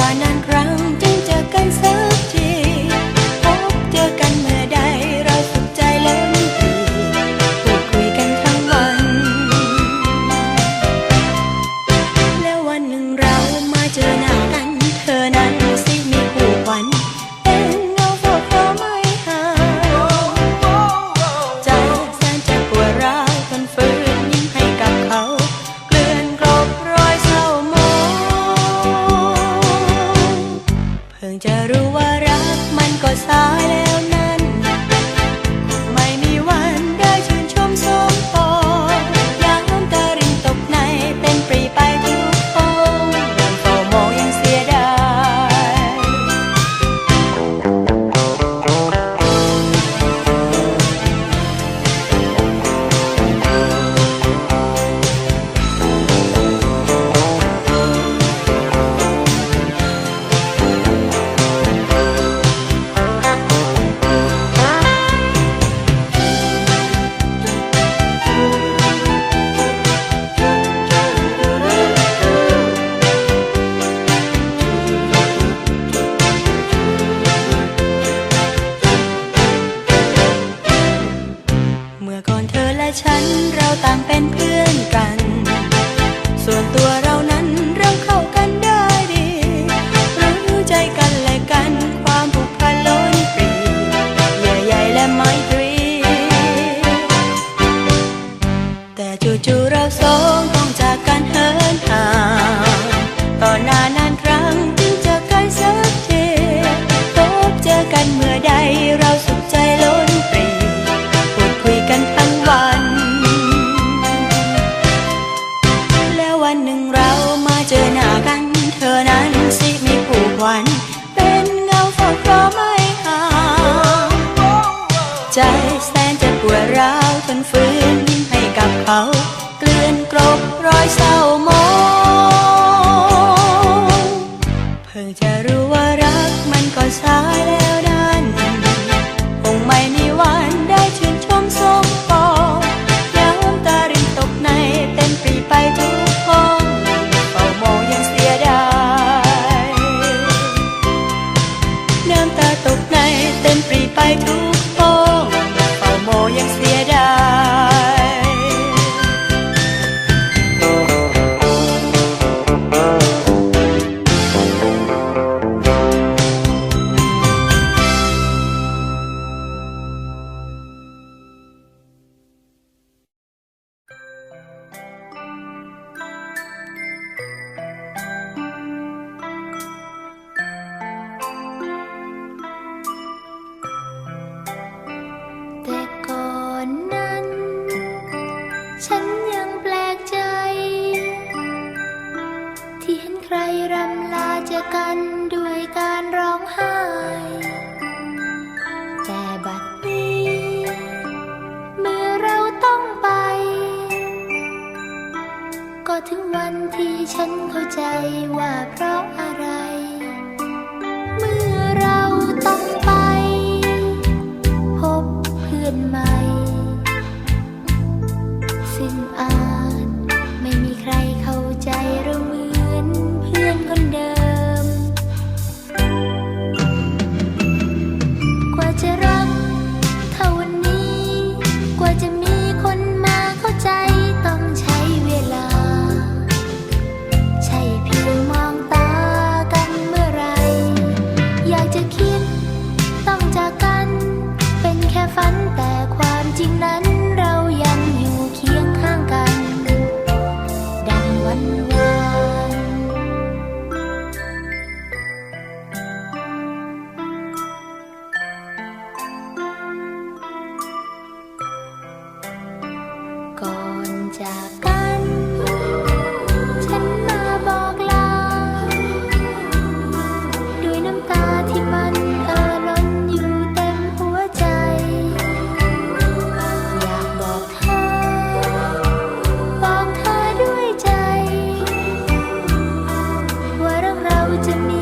warna nan เราต่างเป็นเพื่อนกัน ส่วนตัวเรานั้นเราเข้ากันได้ดีรู้ใจกันและกันความผูกพันล้นปรีเยื่อใยและไมตรี แต่จู่ๆเราสอง เรามาเจอหน้ากัน เธอนั้นสิมีผู้ควัน เป็นเงาเฝ้าครอไม่ห่างใจแสนจะปวดร้าวทนฝืนมให้กับเขา ที่ฉันเข้าใจว่าเพราะ to me.